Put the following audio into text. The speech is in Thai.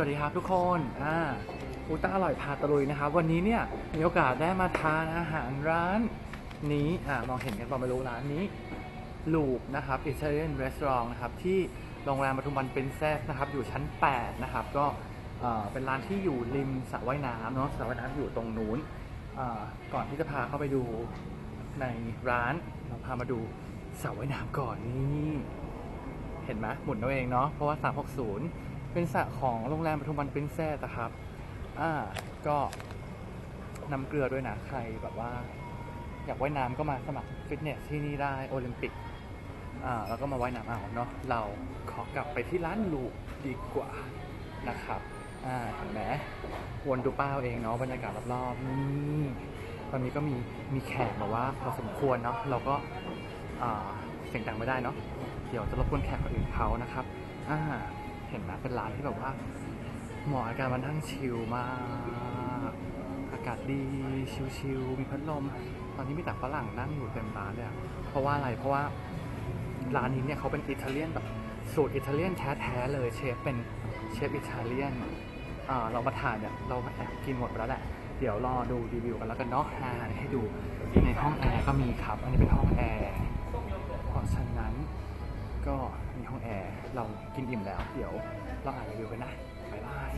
วัสดีครับทุกคนอ่าอุต้าอร่อยพาตะลุยนะครับ วันนี้เนี่ยมีโอกาสได้มาทานอาหารร้านนี้อ่ามองเห็นกันเปล่าไม่รู้ร้านนี้ลูปนะครับอิตาเลียนรีสอร์ทนะครับที่โรงแรมปทุมวันปรินเซสนะครับอยู่ชั้น 8 นะครับ ก็เป็นร้านที่อยู่ริมสระว่ายน้ำเนาะสระว่ายน้ำอยู่ตรงนู้นก่อนที่จะพาเข้าไปดูในร้านเราพามาดูสระว่ายน้ำก่อนนี่เห็นไหมหมุนเอาเองเนาะเพราะว่า 360 เป็นสระของโรงแรมปทุมวันปรินเซสนะครับ อ่า ก็นำเกลือด้วยนะ ใครแบบว่า อยากว่ายน้ำก็มาสมัครฟิตเนสที่นี่ได้โอลิมปิก อ่า แล้วก็มาว่ายน้ำเอาเนาะ เราขอกลับไปที่ร้านลูกดีกว่านะครับ อ่าเห็นไหมวนดูเป้าเองเนาะบรรยากาศรอบๆนี่ตอนนี้ก็มีมีแขกมาว่าพอสมควรเนาะ เราก็อ่าเสียงดังไม่ได้เนาะ เดี๋ยวจะรบกวนแขกคนอื่นเขานะครับ อ่า เห็นไหมเป็นร้านที่แบบว่าเหมาะกับการมานั่งชิลมาก อากาศดีชิลๆมีพัดลม ตอนนี้มีแต่ฝรั่งนั่งอยู่เต็มร้านเลยอะเพราะว่าอะไรเพราะว่าร้านนี้เนี่ยเขาเป็นอิตาเลียนแบบสูตรอิตาเลียนแท้ๆเลยเชฟเป็นเชฟอิตาเลียนอ่าเรามาทานเนี่ยเราก็แอบกินหมดไปแล้วแหละ เดี๋ยวรอดูรีวิวกันแล้วกันเนาะอ่าให้ดูในห้องแอร์ก็มีครับ อันนี้เป็นห้องแอร์ ห้องแอร์ เรากินอิ่มแล้ว เดี๋ยวเราอ่านรีวิวกันนะ บ๊ายบาย